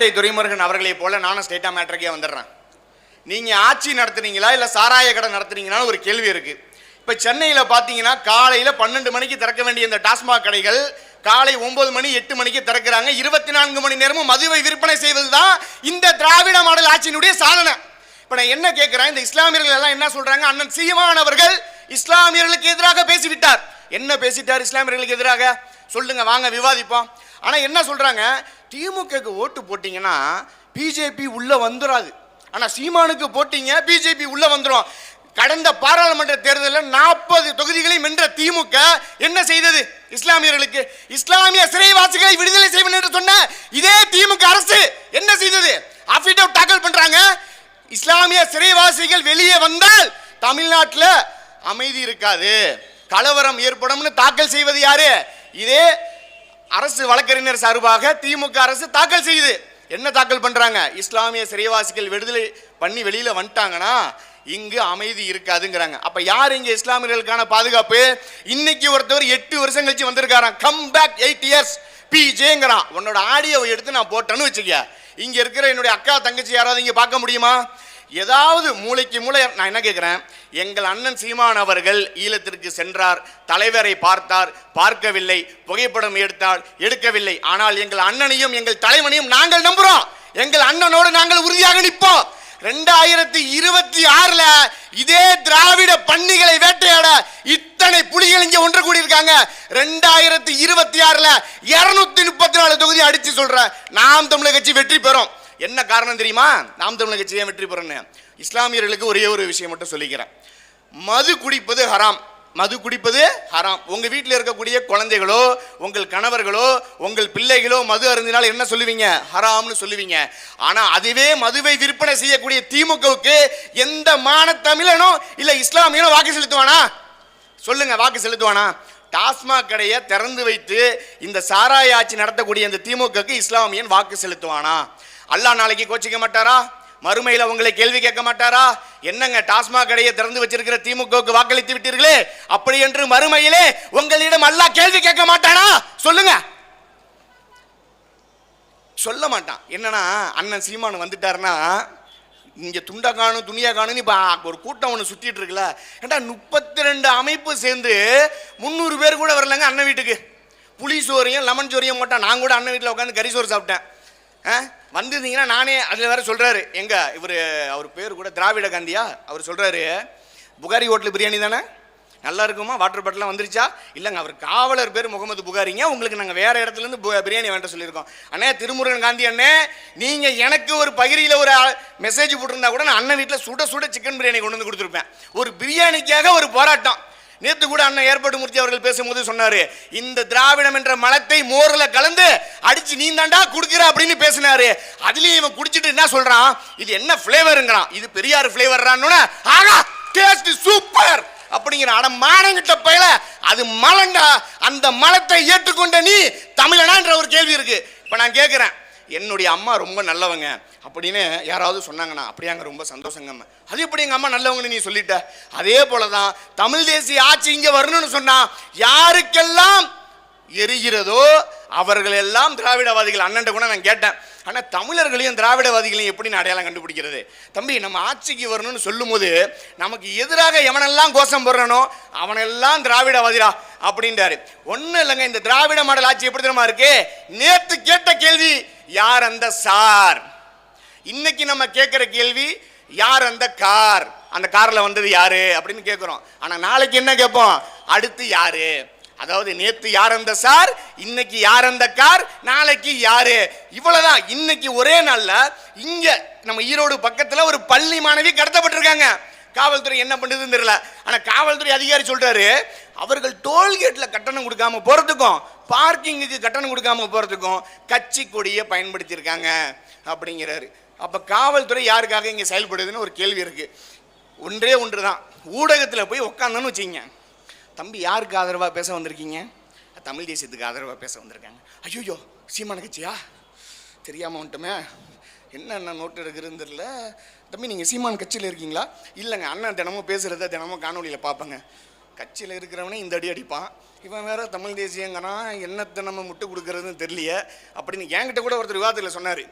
விஜய் துரைமுருகன் அவர்களை போல நானும் ஸ்டேட்டா மேட்ருக்கே வந்துடுறேன். நீங்கள் ஆட்சி நடத்துனீங்களா இல்லை சாராய கடை நடத்துனீங்களான்னு ஒரு கேள்வி இருக்கு. இப்போ சென்னையில் பார்த்தீங்கன்னா காலையில் பன்னெண்டு மணிக்கு திறக்க வேண்டிய இந்த டாஸ்மாக் கடைகள் காலை ஒன்பது மணி எட்டு மணிக்கு திறக்கிறாங்க. இருபத்தி நான்கு மணி நேரமும் மதுவை விற்பனை செய்வது தான் இந்த திராவிட மாடல் ஆட்சியினுடைய சாதனை. இப்போ நான் என்ன கேட்குறேன் இந்த இஸ்லாமியர்கள் எல்லாம் என்ன சொல்கிறாங்க அண்ணன் சீமான் அவர்கள் இஸ்லாமியர்களுக்கு எதிராக பேசிவிட்டார். என்ன பேசிட்டார் இஸ்லாமியர்களுக்கு எதிராக? சொல்லுங்க வாங்க விவாதிப்போம். ஆனால் என்ன சொல்கிறாங்க திமுகக்கு ஓட்டு போட்டிங்கன்னா பிஜேபி உள்ளே வந்துடாது ஆனால் சீமானுக்கு போட்டிங்க பிஜேபி உள்ளே வந்துடும் கடந்த பாராளுமன்ற தேர்தலில் நாற்பது தொகுதிகளை வென்ற திமுக என்ன செய்தது? இஸ்லாமியர்களுக்கு. இஸ்லாமிய சிறைவாசிகளை விடுதலை செய்வேன் என்று சொன்ன இதே திமுக அரசு என்ன செய்தது? அஃபிடவிட் தாக்கல் பண்றாங்க. இஸ்லாமிய சிறைவாசிகள் வெளியே வந்தால் தமிழ்நாட்டில் அமைதி இருக்காது. கலவரம் ஏற்படும்னு தாக்கல் செய்வது யாரு? இதே அரசு வழக்கறிஞர் சார்பாக திமுக அரசு தாக்கல் செய்யுது. என்ன தாக்கல் பண்றாங்க? இஸ்லாமிய சிறைவாசிகள் விடுதலை பண்ணி வெளியில வந்துட்டாங்கன்னா இங்கு அமைதி இருக்காதுங்கிறாங்க. அப்ப யார் இங்க இஸ்லாமியர்களுக்கான பாதுகாப்பு? இன்னைக்கு ஒருத்தவர் எட்டு வருஷம் கழிச்சு வந்திருக்காராம். கம் பேக் எயிட் இயர்ஸ் பிஜேங்கிறான் உன்னோட ஆடியோவை எடுத்து நான் போட்டேன்னு வச்சுக்க இங்க இருக்கிற என்னுடைய அக்கா தங்கச்சி யாராவது இங்க பார்க்க முடியுமா? ஏதாவது மூளைக்கு மூளை நான் என்ன கேட்குறேன் எங்கள் அண்ணன் சீமான் அவர்கள் ஈழத்திற்கு சென்றார் தலைவரை பார்த்தார் பார்க்கவில்லை புகைப்படம் எடுத்தார் எடுக்கவில்லை. ஆனால் எங்கள் அண்ணனையும் எங்கள் தலைவனையும் நாங்கள் நம்புகிறோம் எங்கள் அண்ணனோடு நாங்கள் உறுதியாக நிற்போம். ரெண்டாயிரத்தி இருபத்தி ஆறுல இதே திராவிட பன்னிகளை வேட்டையாட இத்தனை புலிகள் இங்க ஒன்று கூடியிருக்காங்க. ரெண்டாயிரத்தி இருபத்தி ஆறுல இருநூத்தி முப்பத்தி நாலு தொகுதி அடிச்சு சொல்ற நாம் தமிழக கட்சி வெற்றி பெறும். என்ன காரணம் தெரியுமா? நாம் தமிழக கட்சி வெற்றி பெறணும் இஸ்லாமியர்களுக்கு ஒரே ஒரு விஷயம் மட்டும் சொல்லிக்கிறேன். மது குடிப்பது ஹராம். மது குடிப்பது ஹராம். உங்க வீட்டில் இருக்கக்கூடிய குழந்தைகளோ உங்கள் கணவர்களோ உங்கள் பிள்ளைகளோ மது அருந்தினால் என்ன சொல்லுவீங்க? ஹராம்னு சொல்லுவீங்க. ஆனா அதுவே மதுவை விற்பனை செய்யக்கூடிய திமுகவுக்கு எந்த மான தமிழனோ இல்ல இஸ்லாமியனோ வாக்கு செலுத்துவானா? சொல்லுங்க வாக்கு செலுத்துவானா? டாஸ்மாக் கடையை திறந்து வைத்து இந்த சாராய ஆட்சி நடத்தக்கூடிய இந்த திமுகவுக்கு இஸ்லாமியன் வாக்கு செலுத்துவானா? அல்லாஹ் நாளைக்கு கோச்சிக்க மாட்டாரா? மறுமையில் உங்களை கேள்வி கேட்க மாட்டாரா? என்னங்க டாஸ்மாக் கடையை திறந்து வச்சிருக்கிற திமுகவுக்கு வாக்களித்து விட்டீர்களே? அப்படி என்று மறுமையிலே உங்களிடம் அல்லா கேள்வி கேட்க மாட்டானா? சொல்லுங்க. சொல்ல மாட்டான். என்னன்னா அண்ணன் சீமான் வந்துட்டாருன்னா இங்க துண்டா காணும் துணியா காணும்னு இப்போ ஒரு கூட்டம் ஒன்று சுத்திட்டு இருக்குல்ல. ஏண்டா முப்பத்தி ரெண்டு அமைப்பு சேர்ந்து முந்நூறு பேர் கூட வரலங்க அண்ணன் வீட்டுக்கு. புளி சோறையும் லெமன் சோறையும் போட்டான் நான் கூட அண்ணன் வீட்டில் உட்காந்து கறி சோறு சாப்பிட்டேன். வந்திருந்தீங்கன்னா நானே அதில் வேற சொல்கிறாரு எங்கே? இவர் அவர் பேர் கூட திராவிட காந்தியா? அவர் சொல்கிறாரு புகாரி ஹோட்டல் பிரியாணி தானே? நல்லா இருக்குமா? வாட்டர் பாட்டிலாம் வந்துருச்சா? இல்லைங்க அவர் காவலர் பேர் முகமது புகாரிங்க. உங்களுக்கு நாங்கள் வேறு இடத்துல இருந்து பு- பிரியாணி வேண்ட சொல்லியிருக்கோம். அண்ணே திருமுருகன் காந்தி அண்ணே நீங்கள் எனக்கு ஒரு பகிரியில் ஒரு மெசேஜ் போட்டிருந்தா கூட நான் அண்ணன் வீட்டில் சுட சுட சிக்கன் பிரியாணி கொண்டு வந்து கொடுத்துருப்பேன். ஒரு பிரியாணிக்காக ஒரு போராட்டம். நேற்று கூட அண்ணன் ஏற்பாடு மூர்த்தி அவர்கள் பேசும்போது சொன்னாரு இந்த திராவிடம் என்ற மலத்தை மோர்ல கலந்து அடிச்சு நீ தாண்டா குடுக்கிற அப்படின்னு பேசினாரு. அதுலயும் இவன் குடிச்சிட்டு என்ன சொல்றான்? இது என்ன பிளேவருங்கிறான் இது பெரியார் பிளேவர்றான்னு ஆகா டேஸ்ட் சூப்பர் அப்படிங்கிற அட மானங்கிட்ட பயில அது மலண்டா அந்த மலத்தை ஏற்றுக்கொண்ட நீ தமிழனான்ற ஒரு கேள்வி இருக்கு. இப்ப நான் கேட்கிறேன் என்னுடைய அம்மா ரொம்ப நல்லவங்க அப்படின்னு யாராவது சொன்னாங்கன்னா அப்படியாங்க ரொம்ப சந்தோஷங்க அம்மா. அது எப்படி எங்கள் அம்மா நல்லவங்கன்னு நீ சொல்லிட்ட? அதே போலதான் தமிழ் தேசிய ஆட்சி இங்கே வரணும்னு சொன்னால் யாருக்கெல்லாம் எரிகிறதோ அவர்கள் எல்லாம் திராவிடவாதிகள் அண்ணன் கூட நான் கேட்டேன். ஆனால் தமிழர்களையும் திராவிடவாதிகளையும் எப்படி நான் அடையாளம் கண்டுபிடிக்கிறது? தம்பி நம்ம ஆட்சிக்கு வரணும்னு சொல்லும்போது நமக்கு எதிராக எவனெல்லாம் கோஷம் போடுறானோ அவனெல்லாம் திராவிடவாதிடா அப்படின்றாரு. ஒன்றும் இல்லைங்க இந்த திராவிட மாடல் ஆட்சி எப்படி தெரியுமா இருக்கு? நேற்று கேட்ட கேள்வி யார் அந்த சார்? இன்னைக்கு நம்ம கேட்குற கேள்வி யார் அந்த கார்? அந்த காரில் வந்தது யாரு? அப்படின்னு கேட்குறோம். ஆனால் நாளைக்கு என்ன கேட்போம்? அடுத்து யாரு? அதாவது நேற்று யார் அந்த சார்? இன்னைக்கு யார் அந்த கார்? நாளைக்கு யாரு? இவ்வளோதான் இன்னைக்கு ஒரே நாளில் இங்கே நம்ம ஈரோடு பக்கத்தில் ஒரு பள்ளி மாணவி கடத்தப்பட்டிருக்காங்க. காவல்துறை என்ன பண்ணுதுன்னு தெரியல. ஆனால் காவல்துறை அதிகாரி சொல்கிறாரு அவர்கள் டோல்கேட்டில் கட்டணம் கொடுக்காம போகிறதுக்கும் பார்க்கிங்குக்கு கட்டணம் கொடுக்காம போகிறதுக்கும் கட்சி கொடியை பயன்படுத்தியிருக்காங்க அப்படிங்கிறாரு. அப்போ காவல்துறை யாருக்காக இங்கே செயல்படுதுன்னு ஒரு கேள்வி இருக்குது ஒன்றே ஒன்று தான் ஊடகத்தில் போய் உட்காந்தோன்னு வச்சுங்க தம்பி யாருக்கு ஆதரவாக பேச வந்திருக்கீங்க? தமிழ் தேசியத்துக்கு ஆதரவாக பேச வந்திருக்காங்க. ஐயோ சீமான கட்சியா? தெரியாமல் வந்துட்டோமே. என்னென்ன நோட்டு எடுக்கிறதுன்னு தெரியல. தம்பி நீங்கள் சீமான் கட்சியில் இருக்கீங்களா? இல்லைங்க அண்ணன் தினமும் பேசுகிறத தினமும் காணொலியில் பார்ப்பேங்க. கட்சியில் இருக்கிறவனே இந்த அடி அடிப்பான். இவன் வேற தமிழ் தேசியங்கிறான் என்னத்தை நம்ம முட்டு கொடுக்கறதுன்னு தெரியலையே அப்படின்னு என்கிட்ட கூட ஒருத்தர் விவாதத்தில் சொன்னார்.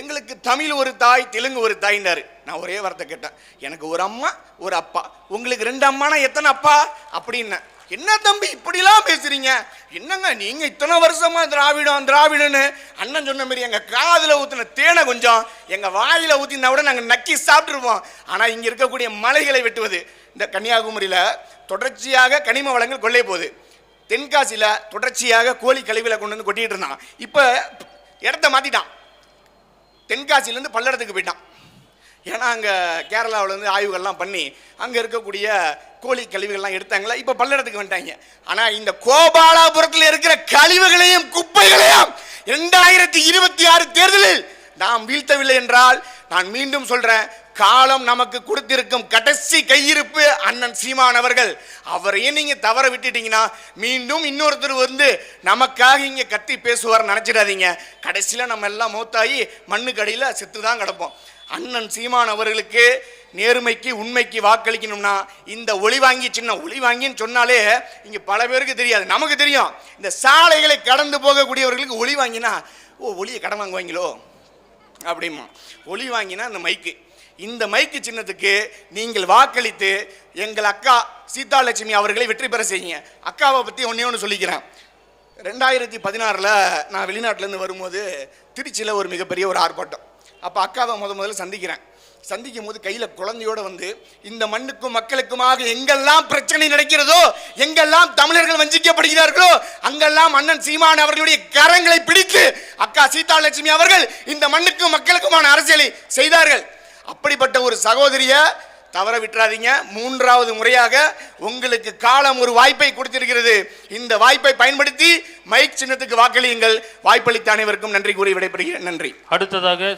எங்களுக்கு தமிழ் ஒரு தாய் தெலுங்கு ஒரு தாய்னாரு நான் ஒரே வார்த்தை கேட்டேன். எனக்கு ஒரு அம்மா ஒரு அப்பா. உங்களுக்கு ரெண்டு அம்மானா எத்தனை அப்பா? அப்படின்னேன் என்ன தம்பி இப்படிலாம் பேசுறீங்க? என்னங்க நீங்க இத்தனை வருஷமா திராவிடம் திராவிடன்னு? அண்ணன் சொன்ன மாதிரி எங்க காதுல ஊத்தின தேனை கொஞ்சம் எங்க வாயில ஊத்தினா கூட நாங்க நக்கி சாப்பிட்டுருவோம். ஆனா இங்க இருக்கக்கூடிய மலைகளை வெட்டுவது. இந்த கன்னியாகுமரியில தொடர்ச்சியாக கனிம வளங்கள் கொள்ளை போகுது. தென்காசியில தொடர்ச்சியாக கோழி கழிவுல கொண்டு வந்து கொட்டிட்டு இருந்தான். இப்ப இடத்த மாத்திட்டான். தென்காசியிலேருந்து பல்லடத்துக்கு போயிட்டான். ஏன்னா அங்கே கேரளாவிலேருந்து ஆய்வுகள்லாம் பண்ணி அங்கே இருக்கக்கூடிய கோழி கழிவுகள்லாம் எடுத்தாங்களா? இப்போ பல்லடத்துக்கு வந்துட்டாங்க. ஆனால் இந்த கோபாலாபுரத்தில் இருக்கிற கழிவுகளையும் குப்பைகளையும் ரெண்டாயிரத்தி இருபத்தி ஆறு தேர்தலில் நாம் வீழ்த்தவில்லை என்றால் நான் மீண்டும் சொல்றேன் காலம் நமக்கு கொடுத்திருக்கும் கடைசி கையிருப்பு அண்ணன் சீமான் அவர்கள். அவரையும் நீங்க தவற விட்டுட்டீங்கன்னா மீண்டும் இன்னொருத்தர் வந்து நமக்காக இங்க கத்தி பேசுவார் நினைச்சிடாதீங்க. கடைசியில நம்ம எல்லாம் மூத்தாயி மண்ணுக்கு அடியில செத்து தான் கிடப்போம். அண்ணன் சீமான் அவர்களுக்கு நேர்மைக்கு உண்மைக்கு வாக்களிக்கணும்னா இந்த ஒளி வாங்கி சின்ன ஒளி வாங்கின்னு சொன்னாலே இங்கே பல பேருக்கு தெரியாது. நமக்கு தெரியும். இந்த சாலைகளை கடந்து போகக்கூடியவர்களுக்கு ஒளி வாங்கினா ஓ ஒளியை கடன் வாங்குவாங்களோ? அப்படிமா. ஒளி வாங்கினா இந்த மைக்கு. இந்த மைக்கு சின்னத்துக்கு நீங்கள் வாக்களித்து எங்கள் அக்கா சீதாலட்சுமி அவர்களை வெற்றி பெற செய்யுங்க. அக்காவை பற்றி ஒன்றே ஒன்று சொல்லிக்கிறேன். ரெண்டாயிரத்தி பதினாறில் நான் வெளிநாட்டிலேருந்து வரும்போது திருச்சியில் ஒரு மிகப்பெரிய ஒரு ஆர்ப்பாட்டம். அப்போ அக்காவை முத முதல்ல சந்திக்கிறேன். சந்திக்கும் போது கையில் குழந்தையோடு வந்து இந்த மண்ணுக்கும் மக்களுக்குமாக எங்கெல்லாம் பிரச்சனை நடக்கிறதோ எங்கெல்லாம் தமிழர்கள் வஞ்சிக்கப்படுகிறார்களோ அங்கெல்லாம் அண்ணன் சீமான் அவர்களுடைய கரங்களை பிடித்து அக்கா சீதாலட்சுமி அவர்கள் இந்த மண்ணுக்கும் மக்களுக்குமான அரசியலை செய்தார்கள். அப்படிப்பட்ட ஒரு சகோதரிய தவற விட்டுறாதீங்க. மூன்றாவது முறையாக உங்களுக்கு காலம் ஒரு வாய்ப்பை கொடுத்திருக்கிறது. இந்த வாய்ப்பை பயன்படுத்தி மைக் சின்னத்துக்கு வாக்களியுங்கள். வாய்ப்பளித்த அனைவருக்கும் நன்றி கூறி விடைபெறுகிறேன். நன்றி. அடுத்ததாக